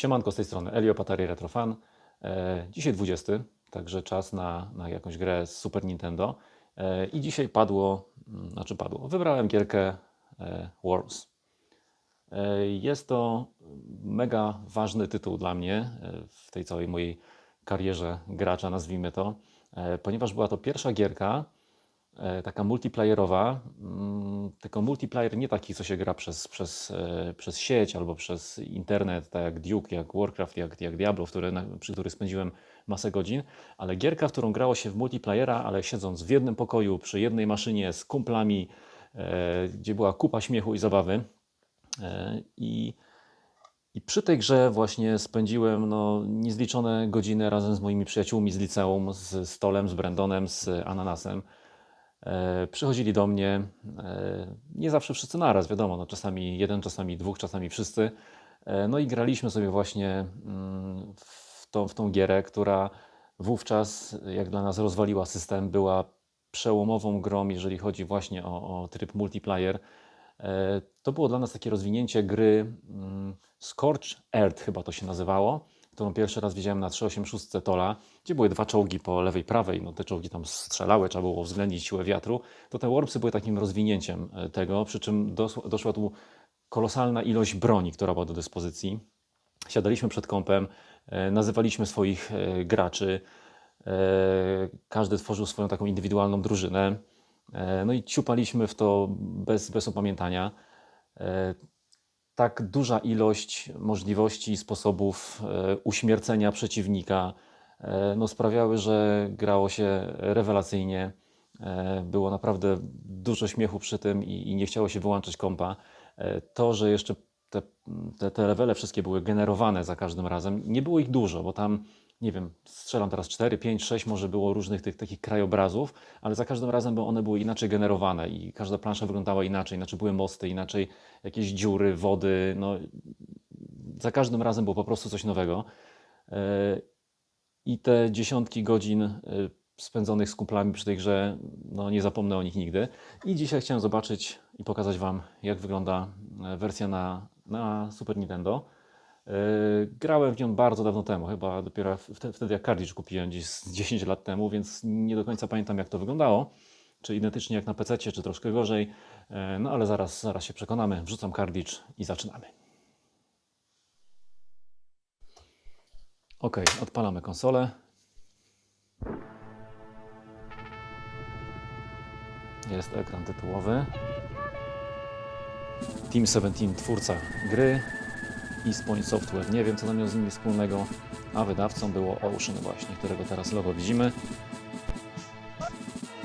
Siemanko z tej strony Elio Patari Retrofan. E, dzisiaj 20, także czas na, na jakąś grę z Super Nintendo. E, I dzisiaj padło, mm, znaczy padło, wybrałem gierkę e, Worms. Jest to mega ważny tytuł dla mnie w tej całej mojej karierze gracza, nazwijmy to, ponieważ była to pierwsza gierka, taka multiplayerowa, mm, tylko multiplayer nie taki, co się gra przez, przez, e, przez sieć albo przez internet, tak jak Duke, jak Warcraft, jak, jak Diablo, na, przy których spędziłem masę godzin, ale gierka, w którą grało się w multiplayera, ale siedząc w jednym pokoju, przy jednej maszynie z kumplami, e, gdzie była kupa śmiechu i zabawy. E, I i przy tej grze właśnie spędziłem no, niezliczone godziny razem z moimi przyjaciółmi z liceum, z Stolem, z Brandonem, z Ananasem. E, przychodzili do mnie, e, nie zawsze wszyscy naraz, wiadomo, no, czasami jeden, czasami dwóch, czasami wszyscy. E, no i graliśmy sobie właśnie mm, w, tą, w tą gierę, która wówczas, jak dla nas rozwaliła system, była przełomową grą, jeżeli chodzi właśnie o, o tryb multiplayer. To było dla nas takie rozwinięcie gry mm, Scorch Earth, chyba to się nazywało, którą pierwszy raz widziałem na 386 Tola, gdzie były dwa czołgi po lewej, prawej, no te czołgi tam strzelały, trzeba było uwzględnić siłę wiatru. To te Wormsy były takim rozwinięciem e, tego, przy czym dosła, doszła tu kolosalna ilość broni, która była do dyspozycji. Siadaliśmy przed kąpem, e, nazywaliśmy swoich e, graczy, każdy tworzył swoją taką indywidualną drużynę. No i ciupaliśmy w to bez, bez opamiętania. Tak duża ilość możliwości i sposobów e, uśmiercenia przeciwnika e, no sprawiały, że grało się rewelacyjnie. E, Było naprawdę dużo śmiechu przy tym i, i nie chciało się wyłączyć kompa. To, że jeszcze te, te, te levele wszystkie były generowane za każdym razem, nie było ich dużo, bo tam nie wiem, strzelam teraz 4, 5, 6 może było różnych tych takich krajobrazów, ale za każdym razem bo one były inaczej generowane i każda plansza wyglądała inaczej, inaczej były mosty, inaczej jakieś dziury, wody, no za każdym razem było po prostu coś nowego. E, I te dziesiątki godzin e, spędzonych z kumplami przy tej grze, no nie zapomnę o nich nigdy. I dzisiaj chciałem zobaczyć i pokazać Wam, jak wygląda e, wersja na, na Super Nintendo. Yy, Grałem w nią bardzo dawno temu, chyba dopiero wtedy, jak cartridge kupiłem gdzieś z 10 lat temu, więc nie do końca pamiętam jak to wyglądało. Czy identycznie jak na PC, czy troszkę gorzej. Yy, No ale zaraz, zaraz się przekonamy. Wrzucam cartridge i zaczynamy. Ok, odpalamy konsolę. Jest ekran tytułowy. Team 17, twórca gry, Eastpoint Software. Nie wiem, co to miało z nimi wspólnego, a wydawcą było Ocean właśnie, którego teraz logo widzimy.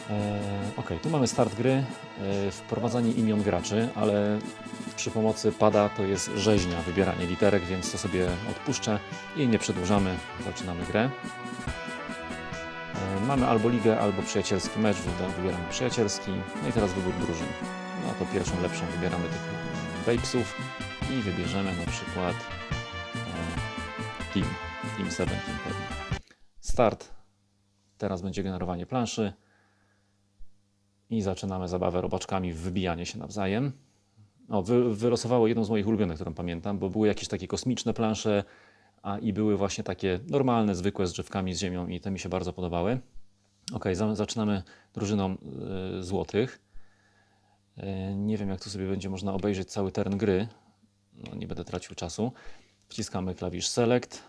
Eee, ok, tu mamy start gry, eee, wprowadzanie imion graczy, ale przy pomocy pada to jest rzeźnia, wybieranie literek, więc to sobie odpuszczę i nie przedłużamy, zaczynamy grę. Eee, mamy albo ligę, albo przyjacielski mecz, wybieramy przyjacielski, no i teraz wybór drużyn. No to pierwszą, lepszą wybieramy tych Babesów i wybierzemy na przykład e, Team, Team 17 pewnie. Start. Teraz będzie generowanie planszy. I zaczynamy zabawę robaczkami w wybijanie się nawzajem. O, wy, wylosowało jedną z moich ulubionych, którą pamiętam, bo były jakieś takie kosmiczne plansze, a i były właśnie takie normalne, zwykłe z drzewkami, z ziemią i te mi się bardzo podobały. Ok, za, zaczynamy drużyną y, złotych. Y, nie wiem, jak tu sobie będzie można obejrzeć cały teren gry. No, nie będę tracił czasu. Wciskamy klawisz Select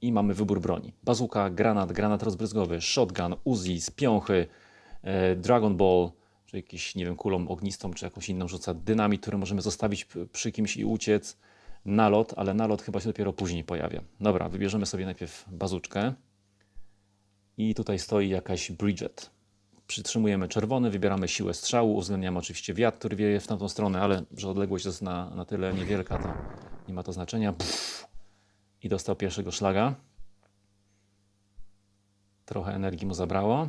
i mamy wybór broni. Bazuka, granat, granat rozbryzgowy, shotgun, Uzi, spiąchy, e, Dragon Ball, czy jakiś, nie wiem, kulą ognistą, czy jakąś inną rzuca dynamit, który możemy zostawić przy kimś i uciec. Nalot, ale nalot chyba się dopiero później pojawia. Dobra, wybierzemy sobie najpierw bazuczkę. I tutaj stoi jakaś Bridget. Przytrzymujemy czerwony, wybieramy siłę strzału, uwzględniamy oczywiście wiatr, który wieje w tamtą stronę, ale że odległość jest na, na tyle niewielka, to nie ma to znaczenia. Pff. I dostał pierwszego szlaga. Trochę energii mu zabrało.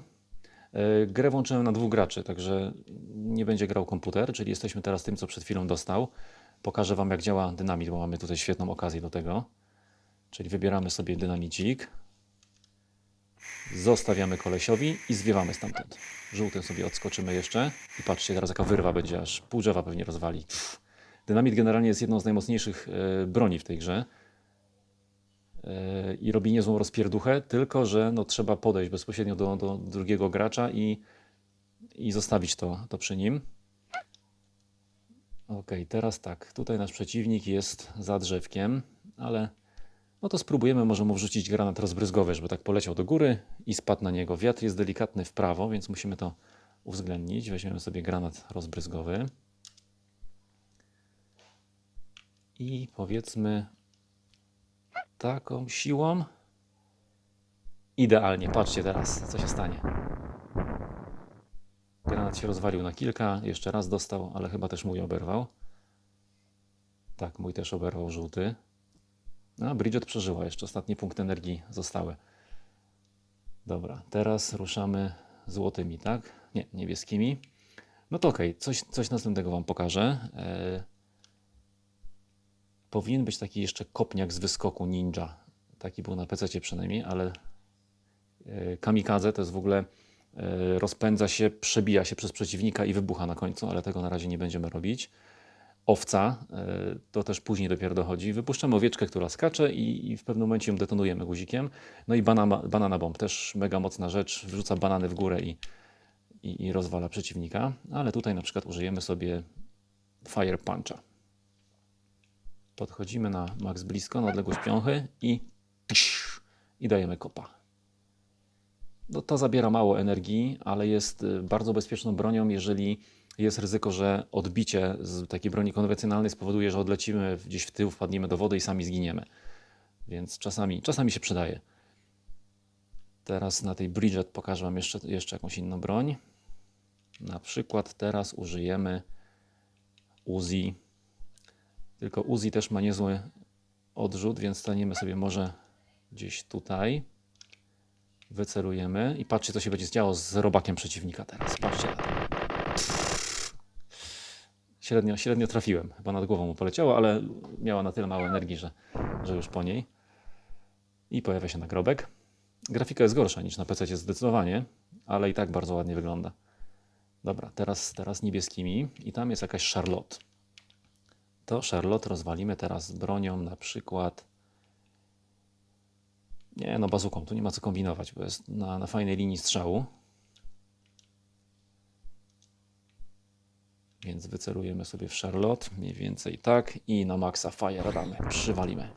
E, Grę włączyłem na dwóch graczy, także nie będzie grał komputer, czyli jesteśmy teraz tym, co przed chwilą dostał. Pokażę Wam, jak działa dynamit, bo mamy tutaj świetną okazję do tego. Czyli wybieramy sobie dynamicik, zostawiamy kolesiowi i zwiewamy stamtąd. Żółtym sobie odskoczymy jeszcze i patrzcie, teraz jaka wyrwa będzie, aż pół drzewa pewnie rozwali. Pff. Dynamit generalnie jest jedną z najmocniejszych e, broni w tej grze. e, i robi niezłą rozpierduchę, tylko że no, trzeba podejść bezpośrednio do, do drugiego gracza i, i zostawić to, to przy nim. Ok, teraz tak, tutaj nasz przeciwnik jest za drzewkiem, ale no to spróbujemy może mu wrzucić granat rozbryzgowy, żeby tak poleciał do góry i spadł na niego. Wiatr jest delikatny w prawo, więc musimy to uwzględnić. Weźmiemy sobie granat rozbryzgowy. I powiedzmy taką siłą. Idealnie, patrzcie teraz, co się stanie. Granat się rozwalił na kilka, jeszcze raz dostał, ale chyba też mój oberwał. Tak, mój też oberwał żółty. A, Bridget przeżyła, jeszcze ostatni punkt energii zostały. Dobra, teraz ruszamy złotymi, tak? Nie, niebieskimi. No to okej, coś, coś następnego Wam pokażę. E, powinien być taki jeszcze kopniak z wyskoku ninja. Taki był na PC przynajmniej, ale e, kamikadze to jest w ogóle e, rozpędza się, przebija się przez przeciwnika i wybucha na końcu, ale tego na razie nie będziemy robić. Owca, e, to też później dopiero dochodzi. Wypuszczamy owieczkę, która skacze i, i w pewnym momencie ją detonujemy guzikiem. No i banana, banana bomb, też mega mocna rzecz. Wrzuca banany w górę i, i, i rozwala przeciwnika. Ale tutaj na przykład użyjemy sobie Fire Puncha. Podchodzimy na max blisko, na odległość piąchy i, i dajemy kopa. No to zabiera mało energii, ale jest y, bardzo bezpieczną bronią, jeżeli jest ryzyko, że odbicie z takiej broni konwencjonalnej spowoduje, że odlecimy gdzieś w tył, wpadniemy do wody i sami zginiemy. Więc czasami, czasami się przydaje. Teraz na tej Bridget pokażę Wam jeszcze, jeszcze jakąś inną broń. Na przykład teraz użyjemy Uzi. Tylko Uzi też ma niezły odrzut, więc staniemy sobie może gdzieś tutaj. Wycelujemy i patrzcie, co się będzie działo z robakiem przeciwnika teraz. Patrzcie na to. Średnio, średnio trafiłem. Chyba nad głową mu poleciało, ale miała na tyle mało energii, że, że już po niej. I pojawia się nagrobek. Grafika jest gorsza niż na PC zdecydowanie, ale i tak bardzo ładnie wygląda. Dobra, teraz, teraz niebieskimi i tam jest jakaś Charlotte. To Charlotte rozwalimy teraz bronią na przykład nie, no bazuką, tu nie ma co kombinować, bo jest na, na fajnej linii strzału. Więc wycelujemy sobie w Charlotte, mniej więcej tak i na maksa fire damy, przywalimy.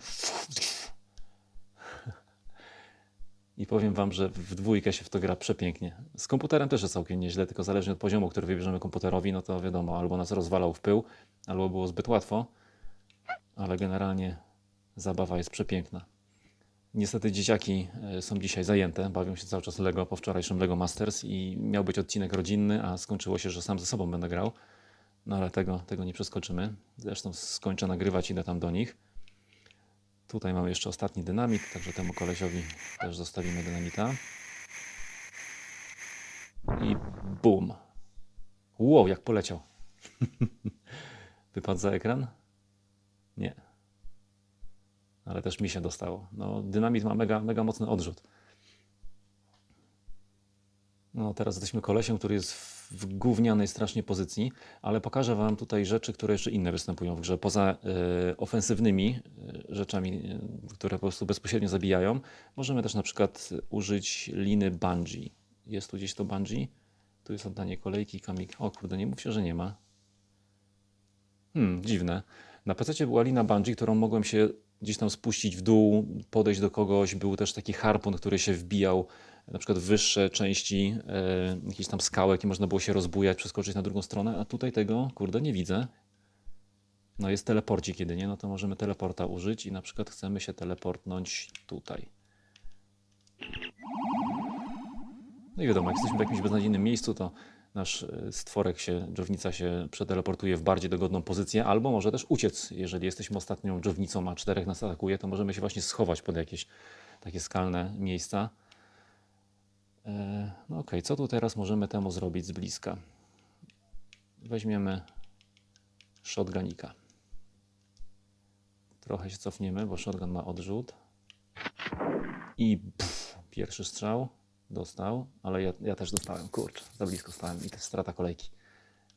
I powiem Wam, że w dwójkę się w to gra przepięknie. Z komputerem też jest całkiem nieźle, tylko zależnie od poziomu, który wybierzemy komputerowi, no to wiadomo, albo nas rozwalał w pył, albo było zbyt łatwo, ale generalnie zabawa jest przepiękna. Niestety dzieciaki e, są dzisiaj zajęte, bawią się cały czas Lego po wczorajszym Lego Masters i miał być odcinek rodzinny, a skończyło się, że sam ze sobą będę grał. No ale tego, tego nie przeskoczymy. Zresztą skończę nagrywać, idę tam do nich. Tutaj mamy jeszcze ostatni dynamit, także temu kolesiowi też zostawimy dynamita. I bum. Wow, jak poleciał. Wypadł za ekran? Nie. Ale też mi się dostało. No, dynamit ma mega, mega mocny odrzut. No, teraz jesteśmy kolesiem, który jest w gównianej strasznie pozycji, ale pokażę Wam tutaj rzeczy, które jeszcze inne występują w grze. Poza y, ofensywnymi y, rzeczami, y, które po prostu bezpośrednio zabijają, możemy też na przykład użyć liny bungee. Jest tu gdzieś to bungee? Tu jest oddanie kolejki, kamik. O kurde, nie mówcie, że nie ma. Hmm, dziwne. Na PC była lina bungee, którą mogłem się gdzieś tam spuścić w dół, podejść do kogoś. Był też taki harpun, który się wbijał na przykład wyższe części e, jakichś tam skałek i można było się rozbujać, przeskoczyć na drugą stronę, a tutaj tego, kurde, nie widzę. No jest teleporci, kiedy nie, no to możemy teleporta użyć i na przykład chcemy się teleportnąć tutaj. No i wiadomo, jak jesteśmy w jakimś beznadziejnym miejscu, to nasz e, stworek się, dżownica się przeteleportuje w bardziej dogodną pozycję, albo może też uciec. Jeżeli jesteśmy ostatnią dżownicą, a czterech nas atakuje, to możemy się właśnie schować pod jakieś takie skalne miejsca. E, no ok, co tu teraz możemy temu zrobić z bliska? Weźmiemy shotgunika. Trochę się cofniemy, bo shotgun ma odrzut. I pff, pierwszy strzał dostał, ale ja, ja też dostałem. Kurczę, za blisko stałem i to strata kolejki.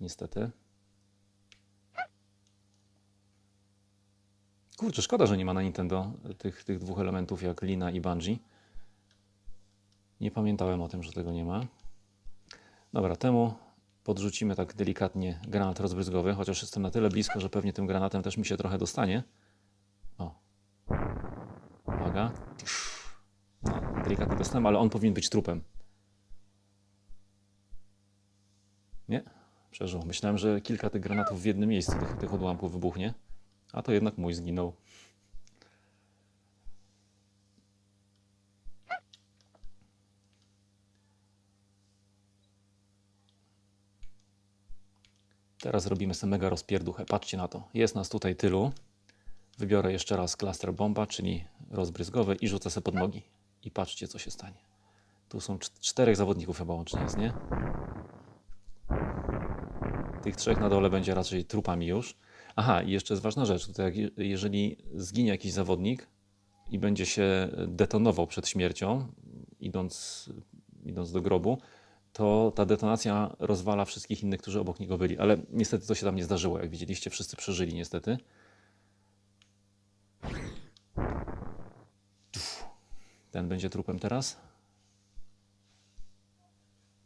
Niestety. Kurczę, szkoda, że nie ma na Nintendo tych, tych dwóch elementów jak Lina i Bungie. Nie pamiętałem o tym, że tego nie ma. Dobra, temu podrzucimy tak delikatnie granat rozbryzgowy, chociaż jestem na tyle blisko, że pewnie tym granatem też mi się trochę dostanie. O. Uwaga. No, delikatnie dostałem, ale on powinien być trupem. Nie, przeżył. Myślałem, że kilka tych granatów w jednym miejscu, tych, tych odłamków wybuchnie, a to jednak mój zginął. Teraz robimy sobie mega rozpierduchę. Patrzcie na to. Jest nas tutaj tylu. Wybiorę jeszcze raz cluster bomba, czyli rozbryzgowy i rzucę sobie pod nogi. I patrzcie, co się stanie. Tu są cz- czterech zawodników chyba łącznie jest, nie? Tych trzech na dole będzie raczej trupami już. Aha, i jeszcze jest ważna rzecz. Tutaj jeżeli zginie jakiś zawodnik i będzie się detonował przed śmiercią, idąc, idąc do grobu, to ta detonacja rozwala wszystkich innych, którzy obok niego byli. Ale niestety to się tam nie zdarzyło. Jak widzieliście, wszyscy przeżyli niestety. Ten będzie trupem teraz.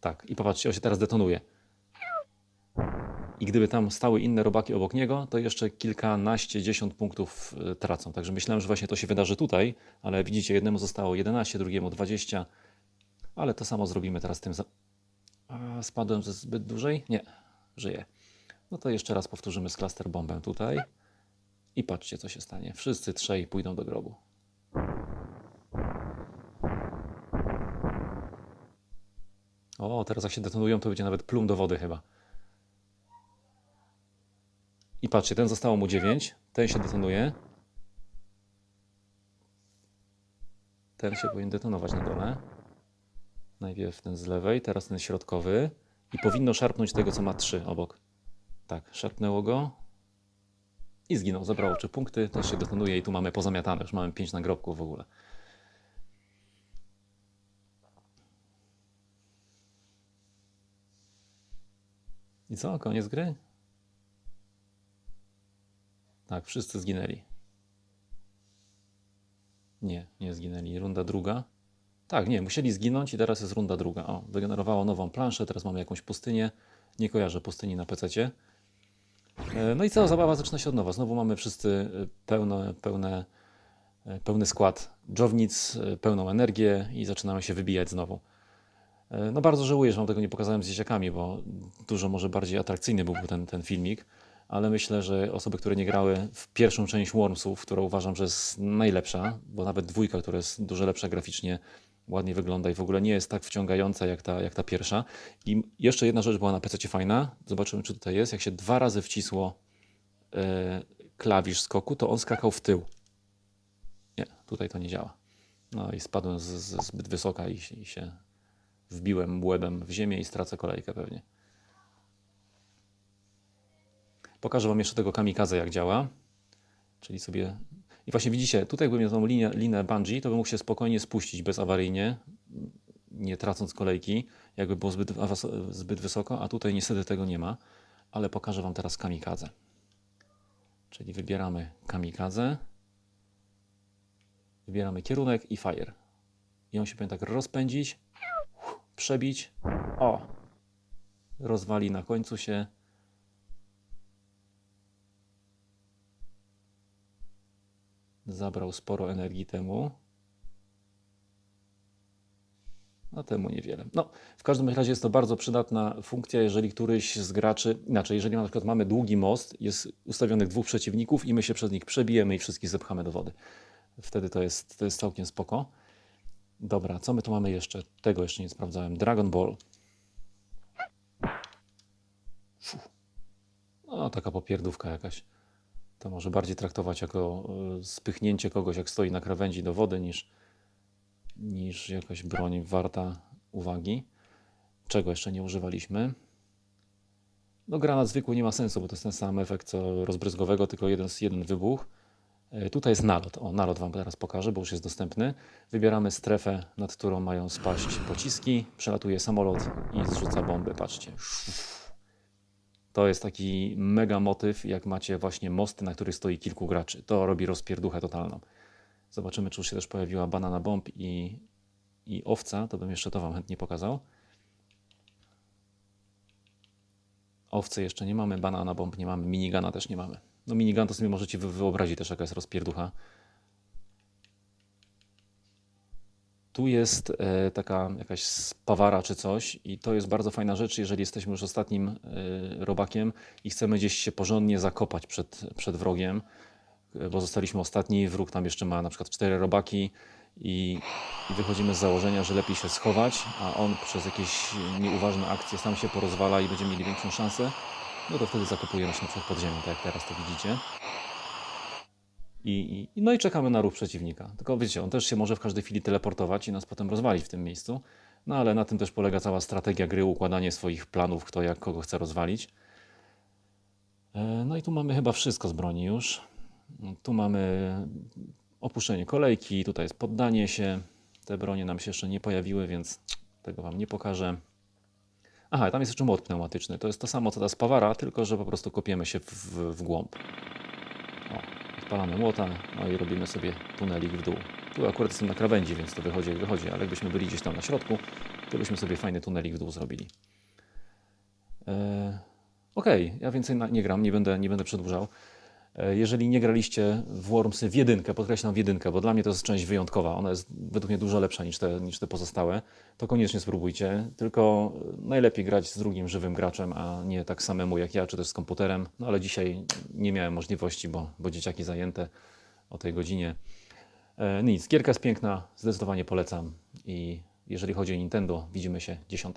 Tak, i popatrzcie, on się teraz detonuje. I gdyby tam stały inne robaki obok niego, to jeszcze kilkanaście, dziesiąt punktów y, tracą. Także myślałem, że właśnie to się wydarzy tutaj, ale widzicie, jednemu zostało 11, drugiemu 20. Ale to samo zrobimy teraz tym. Spadłem ze zbyt dużej? Nie, żyję. No to jeszcze raz powtórzymy z cluster bombem tutaj. I patrzcie, co się stanie. Wszyscy trzej pójdą do grobu. O, teraz jak się detonują, to będzie nawet plum do wody chyba. I patrzcie, ten zostało mu 9, ten się detonuje. Ten się powinien detonować na dole. Najpierw ten z lewej, teraz ten środkowy. I powinno szarpnąć tego, co ma 3 obok. Tak, szarpnęło go. I zginął, zabrało 3 punkty, też się detonuje i tu mamy pozamiatane, już mamy 5 nagrobków w ogóle. I co, koniec gry? Tak, wszyscy zginęli. Nie, nie zginęli. Runda druga. Tak, nie, musieli zginąć i teraz jest runda druga. O, wygenerowało nową planszę, teraz mamy jakąś pustynię. Nie kojarzę pustyni na PC. No i cała zabawa zaczyna się od nowa. Znowu mamy wszyscy e, pełne, pełne, e, pełny skład dżownic, e, pełną energię i zaczynamy się wybijać znowu. E, No bardzo żałuję, że wam tego nie pokazałem z dzieciakami, bo dużo może bardziej atrakcyjny byłby ten, ten filmik, ale myślę, że osoby, które nie grały w pierwszą część Wormsów, którą uważam, że jest najlepsza, bo nawet dwójka, która jest dużo lepsza graficznie, ładnie wygląda i w ogóle nie jest tak wciągająca jak ta, jak ta pierwsza. I jeszcze jedna rzecz była na PC fajna, zobaczymy czy tutaj jest, jak się dwa razy wcisło e, klawisz skoku, to on skakał w tył. Nie, tutaj to nie działa. No i spadłem z, z zbyt wysoka i, i się wbiłem łebem w ziemię i stracę kolejkę pewnie. Pokażę Wam jeszcze tego kamikaze, jak działa. Czyli sobie... I właśnie widzicie, tutaj jakbym miał tą linię, linę bungee, to bym mógł się spokojnie spuścić bezawaryjnie, nie tracąc kolejki, jakby było zbyt, zbyt wysoko, a tutaj niestety tego nie ma. Ale pokażę Wam teraz kamikazę. Czyli wybieramy kamikazę, wybieramy kierunek i fire. I on się powinien tak rozpędzić, przebić. O! Rozwali na końcu się. Zabrał sporo energii temu. A temu niewiele. No, w każdym razie jest to bardzo przydatna funkcja, jeżeli któryś z graczy, inaczej, jeżeli na przykład mamy długi most, jest ustawionych dwóch przeciwników i my się przez nich przebijemy i wszystkich zepchamy do wody. Wtedy to jest, to jest całkiem spoko. Dobra, co my tu mamy jeszcze? Tego jeszcze nie sprawdzałem. Dragon Ball. Fu. No, taka popierdówka jakaś. To może bardziej traktować jako y, spychnięcie kogoś, jak stoi na krawędzi do wody, niż, niż jakaś broń warta uwagi. Czego jeszcze nie używaliśmy? No, granat zwykły nie ma sensu, bo to jest ten sam efekt co rozbryzgowego, tylko jeden, jeden wybuch. E, Tutaj jest nalot. O, nalot Wam teraz pokażę, bo już jest dostępny. Wybieramy strefę, nad którą mają spaść pociski. Przelatuje samolot i zrzuca bomby. Patrzcie. To jest taki mega motyw, jak macie właśnie mosty, na których stoi kilku graczy. To robi rozpierduchę totalną. Zobaczymy, czy już się też pojawiła banana bomb i, i owca. To bym jeszcze to Wam chętnie pokazał. Owcy jeszcze nie mamy, banana bomb nie mamy, minigana też nie mamy. No minigun to sobie możecie wy- wyobrazić też jaka jest rozpierducha. Tu jest e, taka jakaś spawara czy coś i to jest bardzo fajna rzecz, jeżeli jesteśmy już ostatnim e, robakiem i chcemy gdzieś się porządnie zakopać przed, przed wrogiem, e, bo zostaliśmy ostatni, wróg tam jeszcze ma na przykład cztery robaki i, i wychodzimy z założenia, że lepiej się schować, a on przez jakieś nieuważne akcje sam się porozwala i będziemy mieli większą szansę, no to wtedy zakopujemy się na przykład pod ziemią, tak jak teraz to widzicie. I, i, no i czekamy na ruch przeciwnika. Tylko wiecie, on też się może w każdej chwili teleportować i nas potem rozwalić w tym miejscu. No ale na tym też polega cała strategia gry, układanie swoich planów, kto jak kogo chce rozwalić. E, No i tu mamy chyba wszystko z broni już. Tu mamy opuszczenie kolejki, tutaj jest poddanie się. Te bronie nam się jeszcze nie pojawiły, więc tego Wam nie pokażę. Aha, tam jest jeszcze młot pneumatyczny. To jest to samo co ta spawara, tylko że po prostu kopiemy się w, w głąb. Odpalamy młota, no i robimy sobie tunelik w dół. Tu akurat jestem na krawędzi, więc to wychodzi jak wychodzi, ale jakbyśmy byli gdzieś tam na środku, to byśmy sobie fajny tunelik w dół zrobili. E, Okej, ja więcej nie gram, nie będę, nie będę przedłużał. E, Jeżeli nie graliście w Wormsy w jedynkę, podkreślam w jedynkę, bo dla mnie to jest część wyjątkowa, ona jest według mnie dużo lepsza niż te, niż te pozostałe, to koniecznie spróbujcie, tylko najlepiej grać z drugim żywym graczem, a nie tak samemu jak ja, czy też z komputerem, no ale dzisiaj nie miałem możliwości, bo, bo dzieciaki zajęte o tej godzinie. E, nic, gierka jest piękna, zdecydowanie polecam i jeżeli chodzi o Nintendo, widzimy się 10.